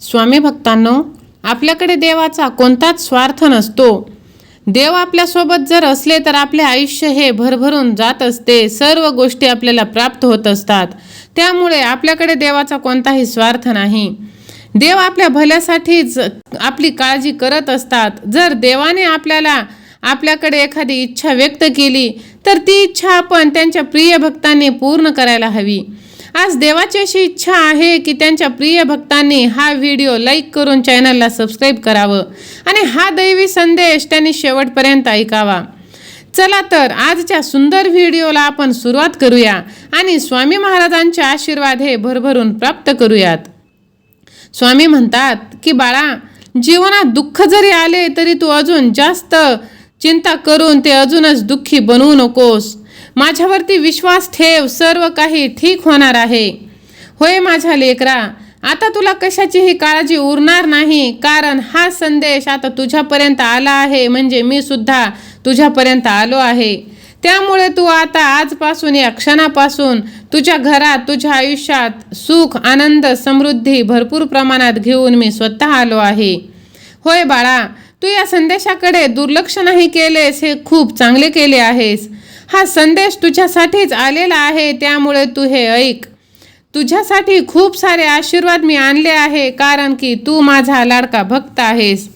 स्वामी भक्तांनो आपल्याकडे देवाचा कोणताच स्वार्थ नसतो. देव आपल्यासोबत जर असले तर आपले आयुष्य हे भरभरून जात असते. सर्व गोष्टी आपल्याला प्राप्त होत असतात. त्यामुळे आपल्याकडे देवाचा कोणताही स्वार्थ नाही. देव आपल्या भल्यासाठीच आपली काळजी करत असतात. जर देवाने आपल्याला आपल्याकडे एखादी इच्छा व्यक्त केली तर ती इच्छा आपण त्यांच्या प्रिय भक्तांनी पूर्ण करायला हवी. आज देवाची अशी इच्छा आहे की त्यांच्या प्रिय भक्तांनी हा व्हिडिओ लाईक करून चॅनलला सबस्क्राईब करावं आणि हा दैवी संदेश त्यांनी शेवटपर्यंत ऐकावा. चला तर आजच्या सुंदर व्हिडिओला आपण सुरुवात करूया आणि स्वामी महाराजांचे आशीर्वाद हे भरभरून प्राप्त करूयात. स्वामी म्हणतात की बाळा जीवनात दुःख जरी आले तरी तू अजून जास्त चिंता करून ते अजूनच दुःखी बनवू नकोस. माझ्यावरती विश्वास ठेव सर्व काही ठीक होणार आहे. होय माझ्या लेकरा आता तुला कशाचीही काळजी उरणार नाही? कारण हा संदेश आता तुझ्यापर्यंत आला आहे म्हणजे मी सुद्धा तुझ्यापर्यंत आलो आहे. त्यामुळे तू आता आजपासून या क्षणापासून तुझ्या घरात तुझ्या आयुष्यात सुख आनंद समृद्धी भरपूर प्रमाणात घेऊन मी स्वतः आलो आहे. होय बाळा तू या संदेशाकडे दुर्लक्ष नाही केलेस हे खूप चांगले केले आहेस. हा संदेश तुझ्यासाठीच आलेला आहे त्यामुळे तू हे ऐक. तुझ्यासाठी खूप सारे आशीर्वाद मी आणले आहे कारण की तू माझा लाडका भक्त आहेस.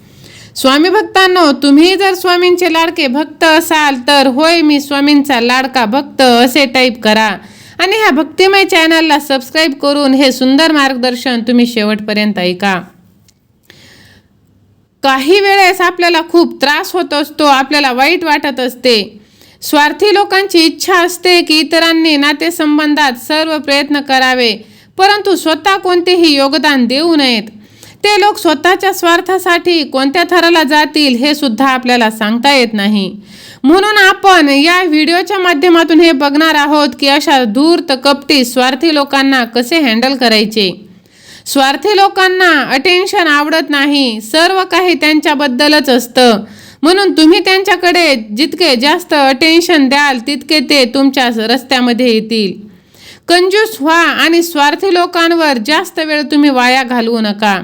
स्वामी भक्तांनो तुम्ही जर स्वामींचे लाडके भक्त असाल तर होय मी स्वामींचा लाडका भक्त असे टाईप करा. आणि ह्या भक्तिमय चॅनलला सबस्क्राईब करून हे सुंदर मार्गदर्शन तुम्ही शेवटपर्यंत ऐका. काही वेळेस आपल्याला खूप त्रास होत असतो आपल्याला वाईट वाटत असते. स्वार्थी लोकांची इच्छा असते की इतरांनी नातेसंबंधात सर्व प्रयत्न करावे परंतु स्वतः कोणतेही योगदान देऊ नयेत. ते लोक स्वतःच्या स्वार्थासाठी कोणत्या थराला जातील हे सुद्धा आपल्याला सांगता येत नाही. म्हणून आपण या व्हिडिओच्या माध्यमातून हे बघणार आहोत की अशा धूर्त कपटी स्वार्थी लोकांना कसे हँडल करायचे. स्वार्थी लोकांना अटेन्शन आवडत नाही सर्व काही त्यांच्याबद्दलच असतं. म्हणून तुम्ही त्यांच्याकडे जितके जास्त अटेन्शन द्याल तितके ते तुमच्या रस्त्यामध्ये येतील. कंजूस व्हा आणि स्वार्थी लोकांवर जास्त वेळ तुम्ही वाया घालवू नका.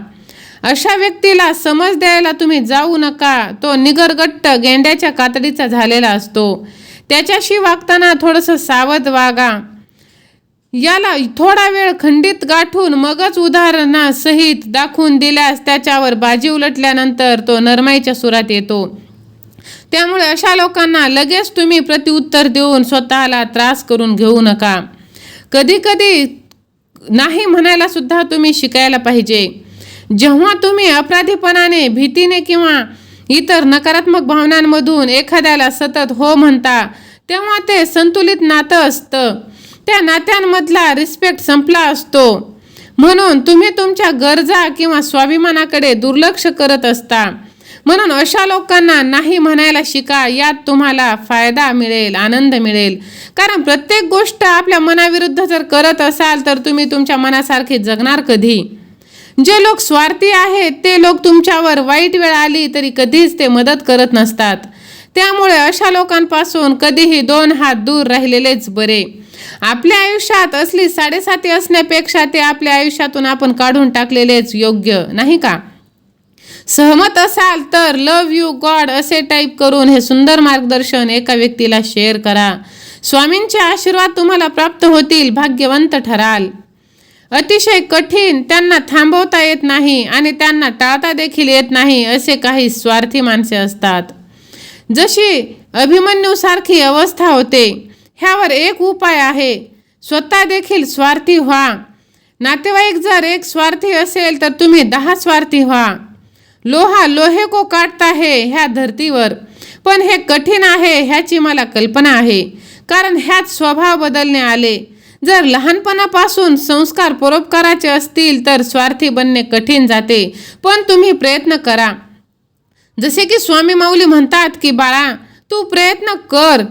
अशा व्यक्तीला समज द्यायला तुम्ही जाऊ नका. तो निगरगट्ट गेंड्याच्या कातडीचा झालेला असतो. त्याच्याशी वागताना थोडंसं सावध वागा. याला थोडा वेळ खंडित गाठून मगच उदाहरणासहित दाखवून दिल्यास त्याच्यावर बाजी उलटल्यानंतर तो नरमाईच्या सुरात येतो. त्यामुळे अशा लोकांना लगेच तुम्ही प्रत्युत्तर देऊन स्वतःला त्रास करून घेऊ नका. कधी कधी नाही म्हणायला सुद्धा तुम्ही शिकायला पाहिजे. जेव्हा तुम्ही अपराधीपणाने भीतीने किंवा इतर नकारात्मक भावनांमधून एखाद्याला सतत हो म्हणता तेव्हा ते संतुलित नातं असतं. त्या नात्यांमधला रिस्पेक्ट संपला असतो. म्हणून तुम्ही तुमच्या गरजा किंवा स्वाभिमानाकडे दुर्लक्ष करत असता. म्हणून अशा लोकांना नाही म्हणायला शिका यात तुम्हाला फायदा मिळेल आनंद मिळेल. कारण प्रत्येक गोष्ट आपल्या मनाविरुद्ध जर करत असाल तर तुम्ही तुमच्या मनासारखे जगणार कधी? जे लोक स्वार्थी आहेत ते लोक तुमच्यावर वाईट वेळ आली तरी कधीच ते मदत करत नसतात. त्यामुळे अशा लोकांपासून कधीही दोन हात दूर राहिलेलेच बरे. आपल्या आयुष्यात असली साडेसाती असण्यापेक्षा ते आपल्या आयुष्यातून आपण काढून टाकलेलेच योग्य नाही का? सहमत असाल तर लव यू गॉड असे टाईप करून हे सुंदर मार्गदर्शन एका व्यक्तीला शेअर करा. स्वामींचे आशीर्वाद तुम्हाला प्राप्त होतील भाग्यवंत ठराल. अतिशय कठीण त्यांना थांबवता येत नाही आणि त्यांना टाळता देखील येत नाही असे काही स्वार्थी माणसे असतात. जशी अभिमन्यूसारखी अवस्था होते ह्यावर एक उपाय आहे. स्वतः देखील स्वार्थी व्हा. नातेवाईक जर एक स्वार्थी असेल तर तुम्ही दहा स्वार्थी व्हा. लोहा लोहे को काटता है ह्या धर्तीवर. पण हे कठीण आहे ह्याची मला कल्पना आहे. कारण ह्यात स्वभाव बदलणे आले. जर लहानपणापासून संस्कार परोपकाराचे असतील तर स्वार्थी बनणे कठीण जाते. पण तुम्ही प्रयत्न करा. जसे की स्वामी माऊली म्हणतात की बाळा तू प्रयत्न कर.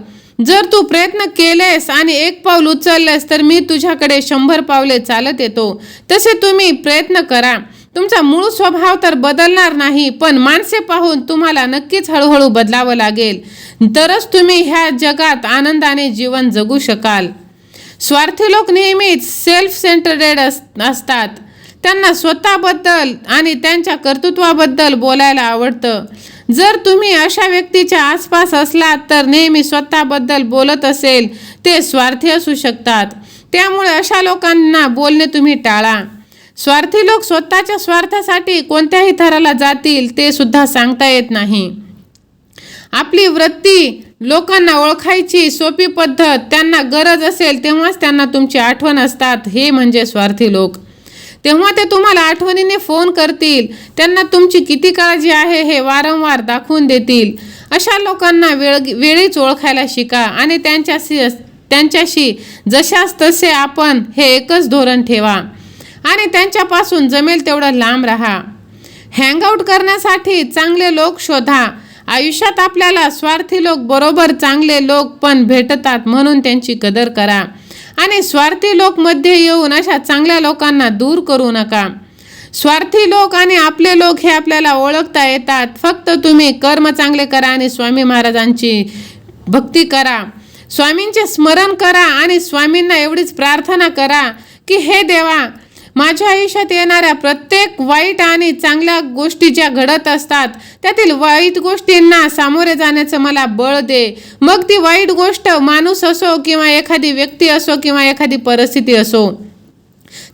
जर तू प्रयत्न केलेस आणि एक पाऊल उचललेस तर मी तुझ्याकडे शंभर पावले चालत येतो. तसे तुम्ही प्रयत्न करा. तुमचा मूळ स्वभाव तर बदलणार नाही पण माणसे पाहून तुम्हाला नक्कीच हळूहळू बदलावं लागेल. तरच तुम्ही ह्या जगात आनंदाने जीवन जगू शकाल. स्वार्थी लोक नेहमीच सेल्फ सेंटरेड असतात. त्यांना स्वतःबद्दल आणि त्यांच्या कर्तृत्वाबद्दल बोलायला आवडतं. जर तुम्ही अशा व्यक्तीच्या आसपास असलात तर नेहमी स्वतःबद्दल बोलत असेल ते स्वार्थी असू शकतात. त्यामुळे अशा लोकांना बोलणे तुम्ही टाळा. स्वार्थी लोक स्वतःच्या स्वार्थासाठी कोणत्याही थराला जातील ते सुद्धा सांगता येत नाही. आपली वृत्ती लोकांना ओळखायची सोपी पद्धत त्यांना गरज असेल तेव्हाच त्यांना तुमची आठवण असतात हे म्हणजे स्वार्थी लोक. तेव्हा ते तुम्हाला आठवणीने फोन करतील त्यांना तुमची किती काळजी आहे हे वारंवार दाखवून देतील. अशा लोकांना वेळ वेळीच ओळखायला शिका आणि त्यांच्याशी त्यांच्याशी जशास तसे आपण हे एकच धोरण ठेवा. आणि त्यांच्यापासून जमेल तेवढं लांब राहा. हँगआउट करण्यासाठी चांगले लोक शोधा. आयुष्यात आपल्याला स्वार्थी लोक बरोबर चांगले लोक पण भेटतात म्हणून त्यांची कदर करा. आणि स्वार्थी लोक मध्ये येऊन अशा चांगल्या लोकांना दूर करू नका. स्वार्थी लोक आणि आपले लोक हे आपल्याला ओळखता येतात. फक्त तुम्ही कर्म चांगले करा आणि स्वामी महाराजांची भक्ती करा. स्वामींचे स्मरण करा आणि स्वामींना एवढीच प्रार्थना करा की हे देवा माझ्या आयुष्यात येणाऱ्या प्रत्येक वाईट आणि चांगल्या गोष्टी ज्या घडत असतात त्यातील वाईट गोष्टींना सामोरे जाण्याचं मला बळ दे. मग ती वाईट गोष्ट माणूस असो किंवा एखादी व्यक्ती असो किंवा एखादी परिस्थिती असो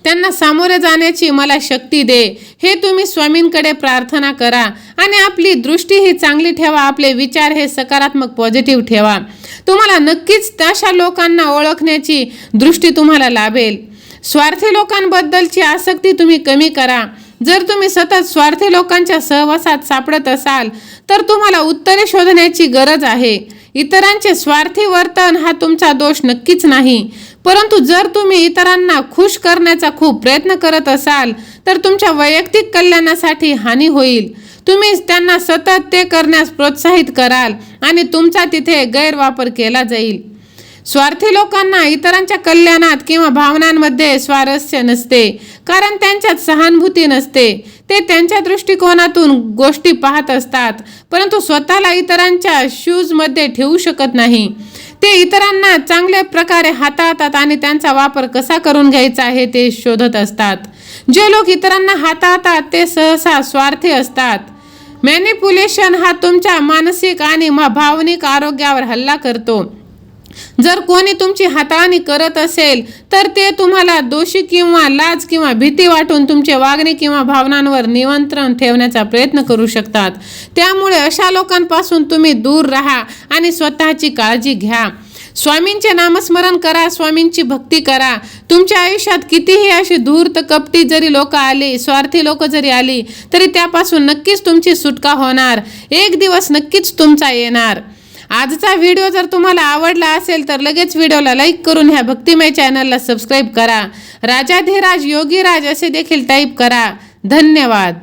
त्यांना सामोरे जाण्याची मला शक्ती दे. हे तुम्ही स्वामींकडे प्रार्थना करा आणि आपली दृष्टी ही चांगली ठेवा आपले विचार हे सकारात्मक पॉझिटिव्ह ठेवा. तुम्हाला नक्कीच अशा लोकांना ओळखण्याची दृष्टी तुम्हाला लाभेल. स्वार्थी लोकांबद्दलची आसक्ती तुम्ही कमी करा. जर तुम्ही सतत स्वार्थी लोकांच्या सहवासात सापडत असाल तर तुम्हाला उत्तरे शोधण्याची गरज आहे. इतरांचे स्वार्थी वर्तन हा तुमचा दोष नक्कीच नाही. परंतु जर तुम्ही इतरांना खुश करण्याचा खूप प्रयत्न करत असाल तर तुमच्या वैयक्तिक कल्याणासाठी हानी होईल. तुम्ही त्यांना सतत ते करण्यास प्रोत्साहित कराल आणि तुमचा तिथे गैरवापर केला जाईल. स्वार्थी लोकांना इतरांच्या कल्याणात किंवा भावनांमध्ये स्वारस्य नसते कारण त्यांच्यात सहानुभूती नसते. ते त्यांच्या दृष्टिकोनातून गोष्टी पाहत असतात परंतु स्वतःला इतरांच्या शूजमध्ये ठेवू शकत नाही. ते इतरांना चांगल्या प्रकारे हाताळतात आणि त्यांचा वापर कसा करून घ्यायचा आहे ते शोधत असतात. जे लोक इतरांना हाताळतात ते सहसा स्वार्थी असतात. मॅनिप्युलेशन हा तुमच्या मानसिक आणि भावनिक आरोग्यावर हल्ला करतो. जर कोणी तुमची हाताळणी करत असेल तर ते तुम्हाला दोषी किंवा लाज किंवा भीती वाटून तुमचे वागणे किंवा भावनांवर नियंत्रण ठेवण्याचा प्रयत्न करू शकतात. त्यामुळे अशा लोकांपासून तुम्ही दूर राहा आणि स्वतःची काळजी घ्या. स्वामींचे नामस्मरण करा स्वामींची भक्ती करा. तुमच्या आयुष्यात कितीही अशी धूर्त कपटी जरी लोक आली स्वार्थी लोक जरी आली तरी त्यापासून नक्कीच तुमची सुटका होणार. एक दिवस नक्कीच तुमचा येणार. आजचा व्हिडिओ जर तुम्हाला आवडला असेल तर लगेच व्हिडिओला लाईक करून ह्या भक्तिमय चॅनलला सबस्क्राईब करा. राजाधिराज योगीराज असे देखील टाईप करा. धन्यवाद.